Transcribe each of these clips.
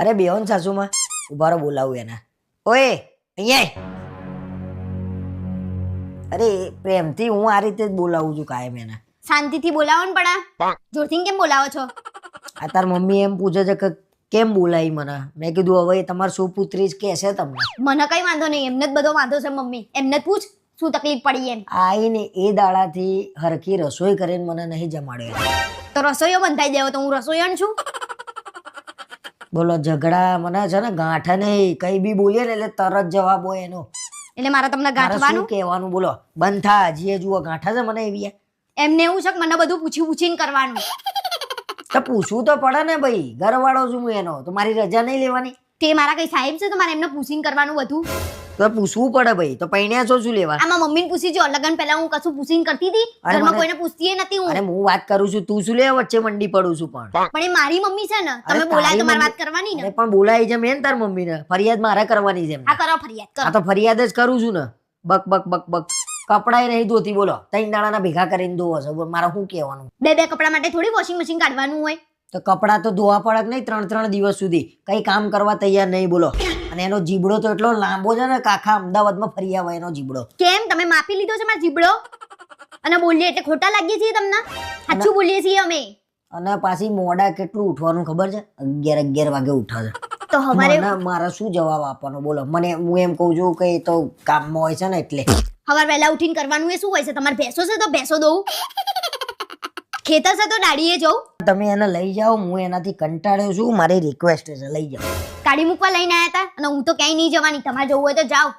અરે બેહોન સાસુમાં. ઊભા રહો બોલાવું એના. ઓએ અહીંયા. અરે પ્રેમથી હું આ રીતે જ બોલાવું છું કાયમ એના. શાંતિથી બોલાવો ને પણ જોરથી કેમ બોલાવો છો? આ તાર મમ્મી એમ પૂછે છે કે કેમ બોલાવી મને? મેં કીધું હવે તમારે શું પુત્રી જ કહેશે તમને. મને કઈ વાંધો નહીં એમને જ બધો વાંધો છે મમ્મી. એમને જ પૂછ શું તકલીફ પડી એમ. આવીને એ દાડાથી હરખી રસોઈ કરીને મને નહીં જમાડે તો રસોઈયો બંધાઈ દેવો તો હું રસોઈયણ છું? બોલો ઝઘડા મને છે ને ગાંઠ નહીં કઈ બી બોલીએ ને એટલે તરત જવાબ હોય એનો. એટલે મારે તમને ગાંઠવાનું? કહેવાનું બોલો. બંધ થા હજી જુઓ ગાંઠા છે મને એવી એમને એવું છે કે મને બધું પૂછી પૂછીને કરવાનું. તો પૂછવું તો પડે ને ભાઈ ઘરવાળો છું હું એનો તો મારી રજા નહીં લેવાની. તે મારા કઈ સાહેબ છે તો મારે એમને પૂછીને કરવાનું બધું? તો પૂછવું પડે ભાઈ. તો પૈણ્યા છો શું લેવા? આમાં મમ્મીને પૂછી જો. લગન પહેલા હું કશું પૂછીને કરતી હતી. ઘરમાં કોઈને પૂછતી નથી હું. અરે હું વાત કરું છું. તું શું લેવા વચ્ચે મંડી પડું છું પણ. પણ એ મારી મમ્મી છે ને. તમે બોલાય તો મારી વાત કરવાની ને. પણ બોલાય છે મેં તાર મમ્મીને. ફરિયાદ મારે કરવાની છે. આ કરો ફરિયાદ કરો. આ તો ફરિયાદ જ કરું છું ને. બક બક બક બક. કપડાય નહીં ધોતી બોલો. ત્રણ દાડાના ભેગા કરીને ધોવો છો મારા શું કહેવાનું? બે બે કપડા માટે થોડી વોશિંગ મશીન કાઢવાનું હોય. તો કપડાં તો ધોવા પડે કે નહીં? ત્રણ ત્રણ દિવસ સુધી. કઈ કામ કરવા તૈયાર નહીં બોલો. અને એનો જીબડો તો એટલો લાંબો છે ને કાખા અમદાવાદમાં ફરી આવે એનો જીબડો કેમ? તમે માપી લીધો છે મારો જીબડો અને બોલીએ એટલે ખોટા લાગીએ છીએ તમને? સાચું બોલીએ છીએ અમે. અને પાછી મોડા કેટલું ઉઠવાનું ખબર છે? અગિયાર અગિયાર વાગે ઉઠા છે. તો હવારે મારા શું જવાબ આપવાનો? બોલો. મને હું એમ કહું છું કે તો કામમાં હોય છે ને એટલે. હવાર વહેલા ઉઠીને કરવાનું એ શું હોય છે? તમારે ભેંસો છે તો ભેંસો દઉં. ખેતર છે તો દાડીએ જાઉં. તમે એને લઈ જાઓ હું એનાથી કંટાળ્યો છું. મારી રિક્વેસ્ટ છે લઈ જાઓ. કાઢી મૂકવા લઈને આવ્યા હતા અને હું તો ક્યાંય નહીં જવાની. તમારે જવું હોય તો જાઓ.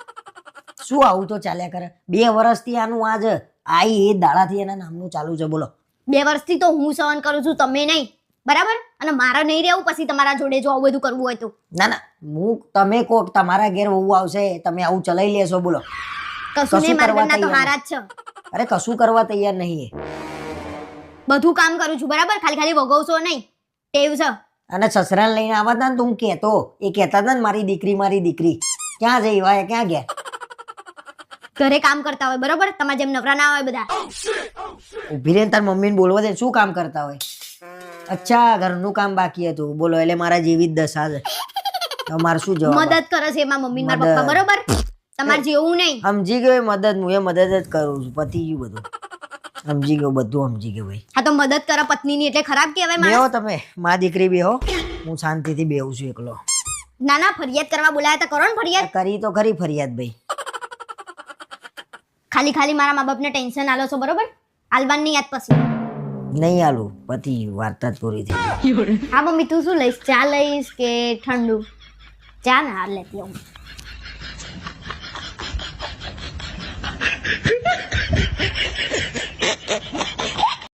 શું આવું તો ચાલ્યા કરે? બે વર્ષથી આનું આજ આઈ એ દાડાથી એના નામનું ચાલુ છે બોલો. બે વર્ષથી તો હું સહન કરું છું તમે નહીં. બરાબર? અને મારા નહીં રહેવું પછી તમારા જોડે જો આવું બધું કરવું હોય તો. ના ના. હું તમે કો તમારા ઘેર વહુ આવશે તમે આવું ચલાવી લેશો બોલો. કશું નહીં મારા ઘરના તો હારા જ છે. અરે કશું કરવા તૈયાર નહીં બધું કામ કરું છું બરાબર? ખાલી ખાલી વગવશો નહીં. ટેવ છે. અને સસરાને લઈને આવતા હતા ને તું કહેતો એ કહેતા હતા ને મારી દીકરી મારી દીકરી. ક્યાં જઈ હોય ક્યાં ગયા? ઘરે કામ કરતા હોય બરોબર? તમારા જેમ નવરા ના હોય બધા. ઊભી રહીને તાર મમ્મીને બોલવા દે શું કામ કરતા હોય? અચ્છા ઘરનું કામ બાકી હતું. બોલો એટલે મારા જેવી જ દશા છે. તો મારે શું જવાબ મદદ કરે છે એમાં મમ્મી મારા પપ્પા બરોબર? તમારે જેવું નહીં. સમજી ગયો એ મદદ હું એ મદદ જ કરું છું પતી ગયું બધું. સમજી ગયો બધું સમજી ગયો ભાઈ. હા તો મદદ કરે પત્નીની એટલે ખરાબ કહેવાય માણસ. બેહો તમે મા દીકરી બેહો. હું શાંતિથી બેહું છું એકલો. ના ના ફરિયાદ કરવા બોલાયા તો કરો ને ફરિયાદ. કરી તો ખરી ફરિયાદ ભાઈ. ખાલી ખાલી મારા મા બાપને ટેન્શન આલો છો બરોબર? આલવાનની યાદ પછી. નહીં આલુ પતિ વાર્તા જ પૂરી થઈ. હા મમ્મી તું શું લઈશ? ચા લઈશ કે ઠંડુ? ચા ના લેતી આવું